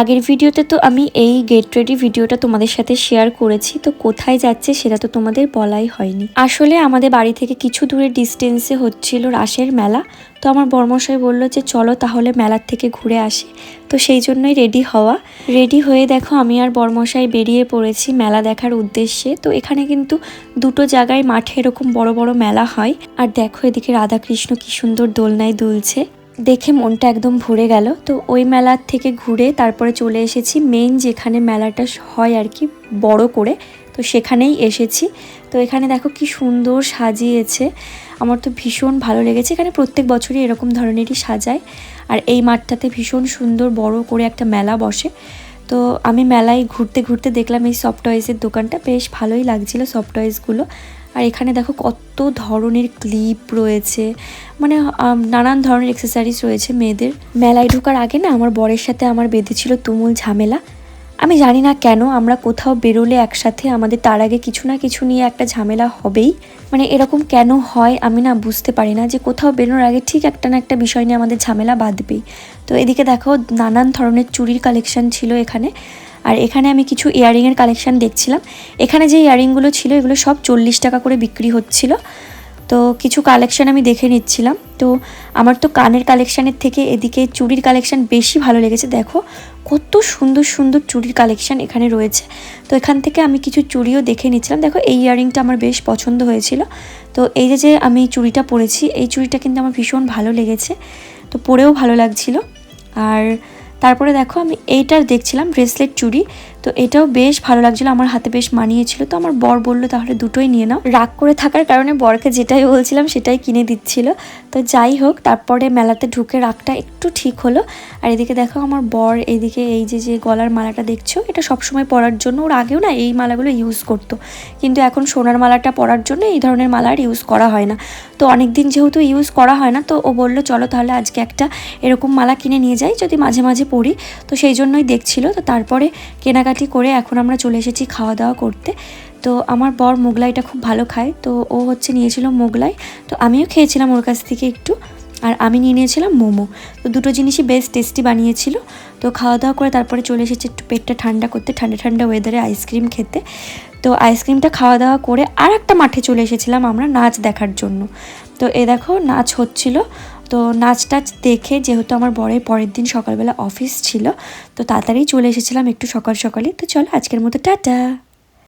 আগের ভিডিওতে তো আমি এই গেট রেডি ভিডিওটা তোমাদের সাথে শেয়ার করেছি, তো কোথায় যাচ্ছে সেটা তো তোমাদের বলাই হয়নি। আসলে আমাদের বাড়ি থেকে কিছু দূরের ডিস্টেন্সে হচ্ছিল রাসের মেলা, তো আমার বর্মশাই বলল যে চলো তাহলে মেলার থেকে ঘুরে আসি। তো সেই জন্যই রেডি হওয়া। রেডি হয়ে দেখো আমি আর বর্মশাই বেরিয়ে পড়েছি মেলা দেখার উদ্দেশ্যে, তো এখানে কিন্তু দুটো জায়গায় মাঠে এরকম বড় বড় মেলা হয়। আর দেখো এদিকে রাধাকৃষ্ণ কি সুন্দর দোলনায় দুলছে। দেখে মনটা একদম ভরে গেল। তো ওই মেলার থেকে ঘুরে তারপরে চলে এসেছি মেন যেখানে মেলাটা হয় আর কি, বড় করে। তো সেখানেই এসেছি। তো এখানে দেখো কি সুন্দর সাজিয়েছে। আমার তো ভীষণ ভালো লেগেছে। এখানে প্রত্যেক বছরই এরকম ধরনেরই সাজায়। আর এই মাঠটাতে ভীষণ সুন্দর বড় করে একটা মেলা বসে। তো আমি মেলায় ঘুরতে ঘুরতে দেখলাম এই সফট টয়েসের দোকানটা। বেশ ভালোই লাগছিল সফট টয়েসগুলো আর এখানে দেখো কত ধরনের ক্লিপ রয়েছে। মানে নানান ধরনের এক্সেসারিজ রয়েছে মেয়েদের। মেলায় ঢোকার আগে না আমার বরের সাথে আমার বেঁধেছিল তুমুল ঝামেলা। আমি জানি না কেন আমরা কোথাও বেরোলে একসাথে আমাদের তার আগে কিছু না কিছু নিয়ে একটা ঝামেলা হবেই। মানে এরকম কেন হয় আমি না বুঝতে পারি না যে কোথাও বেরোনোর আগে ঠিক একটা না একটা বিষয় নিয়ে আমাদের ঝামেলা বাঁধবেই। তো এদিকে দেখো নানান ধরনের চুরির কালেকশন ছিল এখানে। আর এখানে আমি কিছু ইয়ারিংয়ের কালেকশান দেখছিলাম। এখানে যে ইয়ারিংগুলো ছিল এগুলো সব চল্লিশ টাকা করে বিক্রি হচ্ছিল। তো কিছু কালেকশান আমি দেখে নিচ্ছিলাম। তো আমার তো কানের কালেকশানের থেকে এদিকে চুড়ির কালেকশান বেশি ভালো লেগেছে। দেখো, কত সুন্দর সুন্দর চুড়ির কালেকশন এখানে রয়েছে। তো এখান থেকে আমি কিছু চুড়িও দেখে নিচ্ছিলাম। দেখো, এই ইয়ারিংটা আমার বেশ পছন্দ হয়েছিল। তো এই যে যে আমি চুড়িটা পরেছি, এই চুড়িটা কিন্তু আমার ভীষণ ভালো লেগেছে। তো পরেও ভালো লাগছিল। আর তারপরে দেখো আমি এইটার দেখছিলাম ব্রেসলেট চুড়ি, তো এটাও বেশ ভালো লাগছিল, আমার হাতে বেশ মানিয়েছিল। তো আমার বর বলল, তাহলে দুটোই নিয়ে নাও। রাগ করে থাকার কারণে বরকে যেটাই বলছিলাম, সেটাই কিনে দিচ্ছিল। তো যাই হোক, তারপরে মেলাতে ঢুকে রাগটা একটু ঠিক হলো। আর এদিকে দেখো আমার বর, এদিকে এই যে যে গলার মালাটা দেখছ, এটা সবসময় পরার জন্য, ওর আগেও না এই মালাগুলো ইউজ করতো। কিন্তু এখন সোনার মালাটা পরার জন্য এই ধরনের মালা আর ইউজ করা হয় না। তো অনেক দিন যেহেতু ইউজ করা হয় না, তো ও বলল, চলো তাহলে আজকে একটা এরকম মালা কিনে নিয়ে যাই, যদি মাঝে মাঝে পরি তো সেই জন্যই দেখছিল। তো তারপরে কেনাকাটি করে এখন আমরা চলে এসেছি খাওয়া দাওয়া করতে। তো আমার বর মোগলাইটা খুব ভালো খায়, তো ও হচ্ছে নিয়েছিল মোগলাই। তো আমিও খেয়েছিলাম ওর কাছ থেকে একটু, আর আমি নিয়ে নিয়েছিলাম মোমো। তো দুটো জিনিসই বেশ টেস্টি বানিয়েছিল। তো খাওয়া দাওয়া করে তারপরে চলে এসেছে একটু পেটটা ঠান্ডা করতে, ঠান্ডা ঠান্ডা ওয়েদারে আইসক্রিম খেতে। তো আইসক্রিমটা খাওয়া দাওয়া করে আর একটা মাঠে চলে এসেছিলাম আমরা নাচ দেখার জন্য। তো এ দেখো নাচ হচ্ছিল। তো নাচ টাচ দেখে যেহেতু আমার বরের পরের দিন সকালবেলা অফিস ছিল, তো তাড়াতাড়ি চলে এসেছিলাম একটু সকাল সকালে তো চলো আজকের মতো, টাটা!